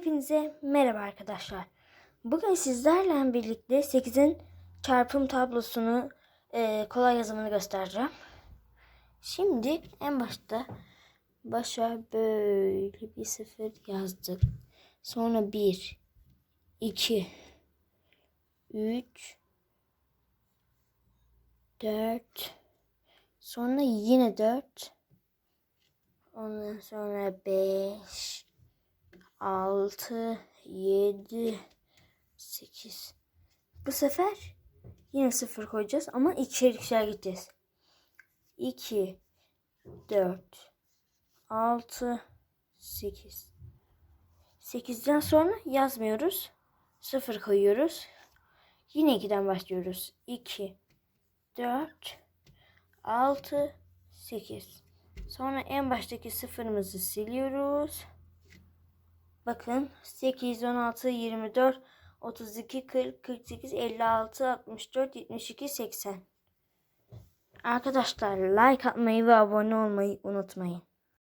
Hepinize merhaba arkadaşlar. Bugün sizlerle birlikte 8'in çarpım tablosunu e, kolay yazımını göstereceğim. Şimdi en başta başa böyle bir sıfır yazdık. Sonra 1, 2, 3, 4, sonra yine 4, ondan sonra 5, 6, 7, 8. Bu sefer yine sıfır koyacağız ama ikişer ikişer gideceğiz. 2, 4, 6, 8. 8'den sonra yazmıyoruz. Sıfır koyuyoruz. Yine 2'den başlıyoruz. 2, 4, 6, 8. Sonra en baştaki sıfırımızı siliyoruz. Bakın 8, 16, 24, 32, 40, 48, 56, 64, 72, 80. Arkadaşlar like atmayı ve abone olmayı unutmayın.